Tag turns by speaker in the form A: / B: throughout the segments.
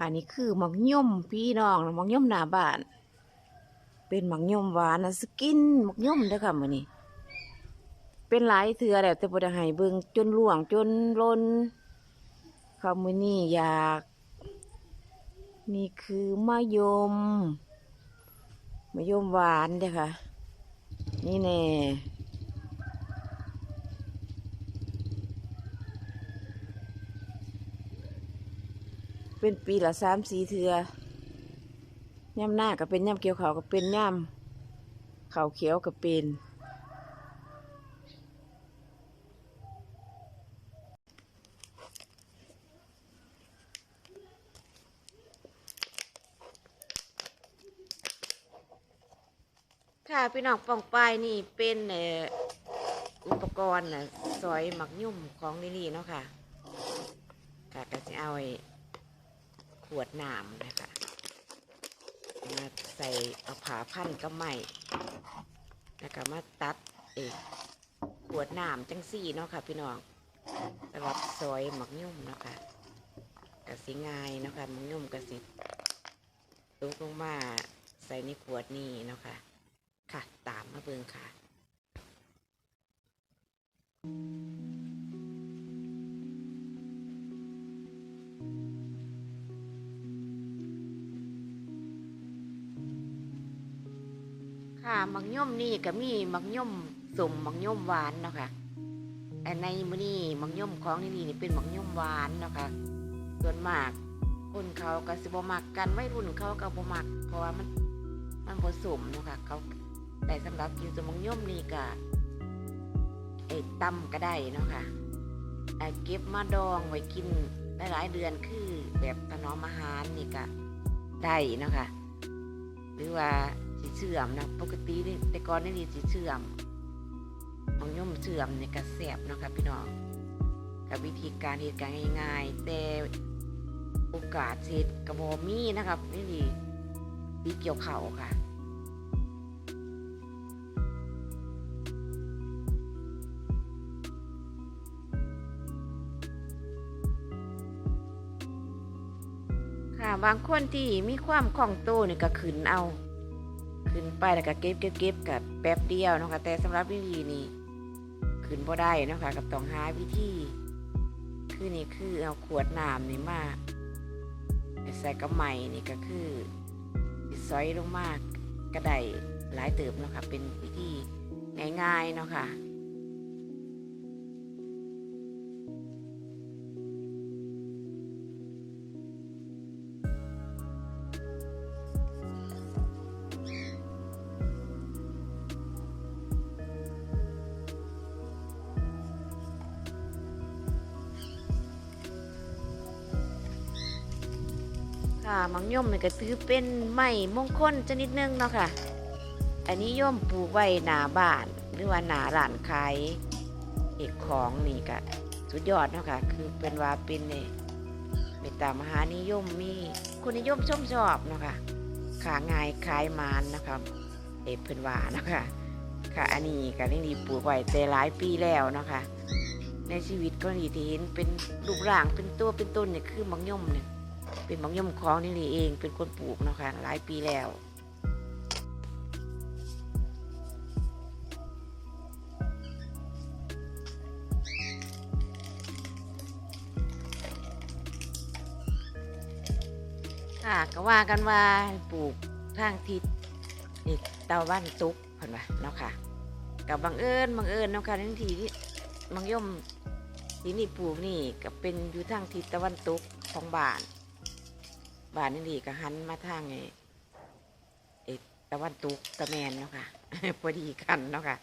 A: อันนี้คือหมักย่อมพี่น้องหมักย่อมหน้าบ้าน เป็นหมักย่อมหวานนะสกินหมักย่อมเด้อค่ะมื้อนี้ เป็นหลายเถื่อแล้วแต่บ่ได้ให้เบิ่งจนล่วงจนล้นค่ะมื้อนี้อยาก นี่คือมะยมมะยมหวานเด้อค่ะ นี่แน่ เป็นปีละสามสี่เทือย่ำหน้าก็เป็นย่ำเกี่ยวเขาวก็เป็นย่ำเขาวเขียวก็เป็นค่ะพี่น้องปองปายนี่เป็นอุปกรณ์น่ะซอยหมักยุ่มของนี่นี่เนาะค่ะ ค่ะก็จะเอาไอ้ ขวดน้ำนะคะมาใส่เอาผาพันกับไม้แล้วก็มาตัดเอกขวดน้ำจังสี่เนาะค่ะพี่น้องสำหรับซอยหมักยุ่มเนาะค่ะกสิง่ายเนาะค่ะหมักยุ่มกะสิตุกลงมาใส่ในขวดนี้เนาะค่ะค่ะ ตามมาเบิงค่ะ ค่ะมักย่อมนี่ก็มีมักย่อมสมมักย่อมหวานเนาะค่ะแต่ในมือนี้มักย่อมของนี่นี่เป็นมักย่อมหวานเนาะค่ะส่วนมากคนเขาก็สิบมักกันไม่รุ่นเขาก็บ่มัก เพราะว่ามันมันผสมเนาะค่ะเขาแต่สำหรับกินสมองย่อมนี่ก็ไอ้ตำก็ได้เนาะค่ะไอเก็บมาดองไว้กินหลายเดือนคือแบบถนอมอาหารนี่ก็ได้เนาะค่ะหรือว่า เสื่อมนะปกตินี่แต่ก่อนนี่สีเสื่อมมังย่อมเสื่อมเนี่ยก็แสบเนาะค่ะพี่น้องกับวิธีการเหตุการณ์ง่ายๆแต่โอกาสเสร็จกระบอมีนะครับนี่ดีปีเกี่ยวเข่าค่ะค่ะบางคนที่มีความคล่องตัวนี่ก็ขึ้นเอา ขึ้นไปแล้วก็เก็บเก็บเก็บกับแป๊บเดียวนะคะแต่สำหรับวิธีนี้ขึ้นบ่ได้นะคะกับต้องหาวิธีคือนี่คือเอาขวดน้ำนี่มาใส่กระไหม่นี่ก็คือซอยลงมากกระไดหลายเติบเนาะค่ะเป็นวิธีง่ายๆเนาะค่ะ ค่ะมังย่อมนี่ก็ถือเป็นไม้มงคลชนิดนึงเนาะค่ะ อันนี้ย่อมปลูกไว้หนาบ้านหรือว่าหนาร้านขายเอกของนี่ก็สุดยอดเนาะค่ะ คือเป็นว่าเป็นเนี่ยเมตตามหานิยมมีคนนิยมชมชอบเนาะค่ะขาง่ายขายมานนะคะเอกเพิ่นว่าเนาะค่ะค่ะอันนี้ก็เรื่องดีปลูกไว้แต่หลายปีแล้วเนาะค่ะในชีวิตก็ดีที่เห็นเป็นรูปร่างเป็นตัวเป็นต้นเนี่ยคือมังย่อมเนี่ย เป็นบางยมคลองนี่เองเป็นคนปลูกเนาะค่ะหลายปีแล้วค่ะก็ว่ากันว่าปลูกทางทิศนี่ตะวันตกเห็นไหมเนาะค่ะกับบังเอิญบังเอิญเนาะค่ะทั้งทีที่บางย่อมที่นี่ปลูกนี่ก็เป็นอยู่ทางทิศตะวันตกของบ้าน บ้านนี่ดีก็หันมาทางไอ้ไอ้ตะวันตกตะแมนเนาะค่ะ พอดีกันเนาะค่ะ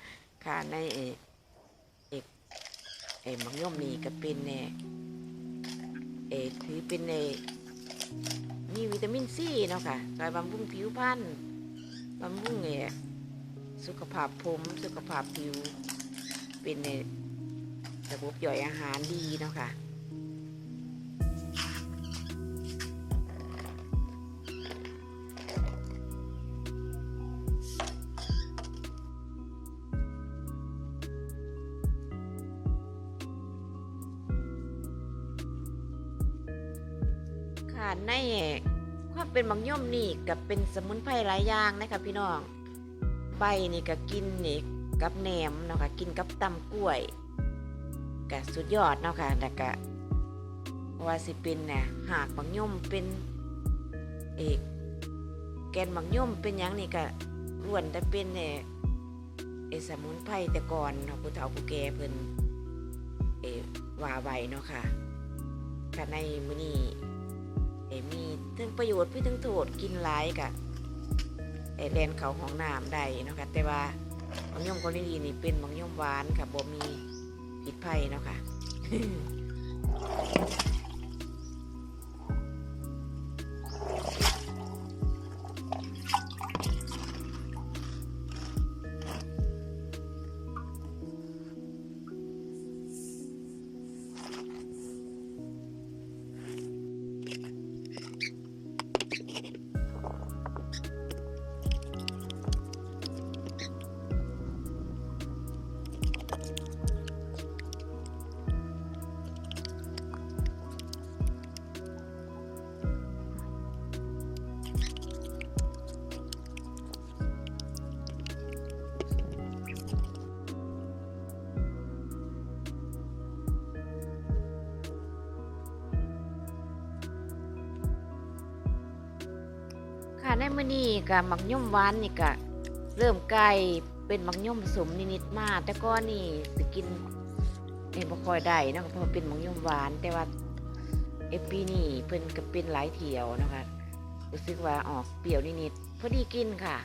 A: ค่ะในไอ้ไอ้ไอ้มังย่อมนี่ก็เป็นเน่เอ้ถือเป็นเน่มีวิตามินซีเนาะค่ะช่วยบำรุงผิวพรรณบำรุงเอ้สุขภาพผมสุขภาพผิว เป็นในระบบย่อยอาหารดีเนาะค่ะ ค่ะในความเป็นบางย่อมนี่กับเป็นสมุนไพรหลายอย่างนะคะพี่น้อง ใบนี่ก็กินนี่กับแหนมเนาะค่ะกินกับตำกล้วยก็สุดยอดเนาะค่ะแต่ก็ว่าสิเป็นน่ะหากบางย่อมเป็นเอกแกนบางย่อมเป็นหยังนี่ก็ ล้วนแต่เป็นเนี่ยไอสมุนไพรแต่ก่อนเนาะผู้เฒ่าผู้แก่เพิ่นเอว่าไว้เนาะค่ะค่ะในมื้อนี้เอมีทั้งประโยชน์พี่ทั้งโทษกินหลายกะไอแลนเขาห้องน้ำได้เนาะค่ะแต่ว่าบางย่อมคนดีนี่เป็นบางย่อมหวานค่ะบ่มีผิดภัยเนาะค่ะ ในมื้อนี้ก็มักย่อมหวานนี่ก็เริ่มไกลเป็นมักย่อมสมนิดๆมาแต่ก็นี่สิกินไอ้บ่ค่อยได้เนาะเพราะเป็นมักย่อมหวาน แต่ว่าเอปีนี่เพิ่นก็เป็นหลายเทียวนะคะรู้สึกว่าออกเปรี้ยวนิดๆพอดีกินค่ะ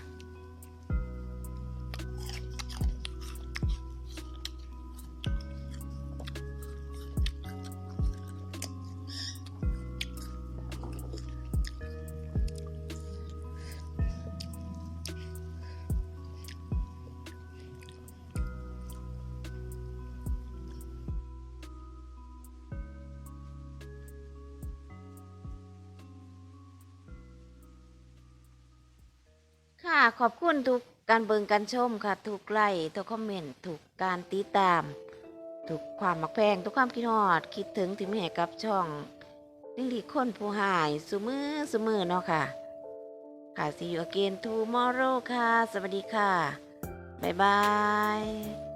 A: ค่ะ ขอบคุณทุกการเบิงการชมค่ะ ทุกไลค์ทุกคอมเมนต์ทุกการติดตาม ทุกความมักแพงทุกความคิดฮอด คิดถึงที่มีให้กับช่องลิงลีคนผู้หายสุมือสุมือเนาะค่ะค่ะ see you again tomorrow ค่ะ สวัสดีค่ะ บ๊ายบาย